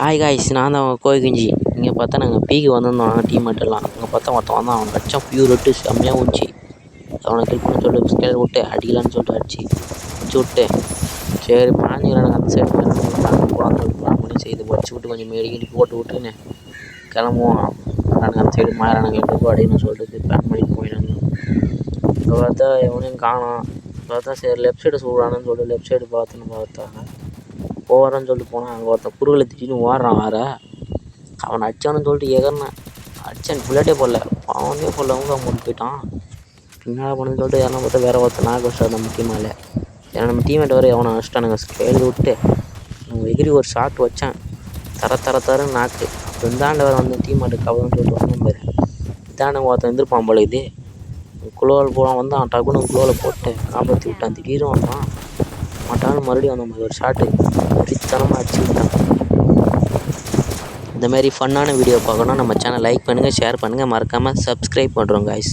Hi guys நான் தான் கோய் குஞ்சு இங்கே பார்த்தா நாங்கள் பீக்கு வந்திருந்தோம். நாங்கள் டீம் எல்லாம் அங்கே பார்த்தா ஒருத்தன் வந்தான். அவன் அடித்தான் பியூர் விட்டு செம்மையாக ஊஞ்சி அவனை கில் பண்ண சொல்லிட்டு ஸ்கேல் விட்டு அடிக்கலான்னு சொல்லிட்டு அடிச்சு. அடிச்சு விட்டு சரி பாஞ்சிக்கலாம் அந்த சைடு பிளான் பண்ணி செய்து வச்சு விட்டு கொஞ்சம் மெடிக்கடி போட்டு விட்டுன்னு கிளம்புவோம். நாங்கள் அந்த சைடு மாறானுங்க எடுக்கோ அப்படின்னு சொல்லிட்டு பிளான் பண்ணிட்டு போயிடணும் இப்போ பார்த்தா எவனையும் காணும். பார்த்தா சரி லெஃப்ட் சைடு சொல்கிறானுன்னு சொல்லிட்டு லெஃப்ட் சைடு பார்த்துன்னு பார்த்தா போகிறேன்னு சொல்லிட்டு போனேன் அங்கே ஒருத்தன் குறுகளை திட்டின்னு ஓடுறான் வேற. அவனை அடிச்சானு சொல்லிட்டு எகர்னேன் அடிச்சான் புல்லட்டே போடல. அவனே போடல அவங்க அவங்க போயிட்டான். என்னடா பண்ணுன்னு சொல்லிட்டு யாரும் பார்த்தா வேற ஒருத்தன் நாக்கு வச்சிட்டான் நம்ம டீமால் ஏன்னா நம்ம டீமேட் வர அவனை வச்சிட்டானுங்க ஸ்கேல் விட்டு எகிரி ஒரு ஷாட் வச்சேன். தர தர தரன்னு நாக்கு. அப்போ இந்தாண்ட வேறு வந்து டீமேட்டு கவலைன்னு சொல்லிட்டு வந்தேன் பாரு. இதாண்ட ஒருத்தன் எந்திருப்பான் போல இது. குளோவில் போகிறான் வந்தான். டக்குன்னு குளோவில் போட்டு காப்பாற்றி விட்டான். திடீர்னு வந்தான். மாட்டான்னு மறுபடியும் வந்த மாதிரி ஒரு ஷாட்டு வெறித்தனமாக அடிச்சு விட்டான் இந்த மாதிரி ஃபன்னான வீடியோ பார்க்கணும் நம்ம சேனல் லைக் பண்ணுங்கள் ஷேர் பண்ணுங்கள் மறக்காமல் சப்ஸ்கிரைப் பண்ணுறோம் காய்ஸ்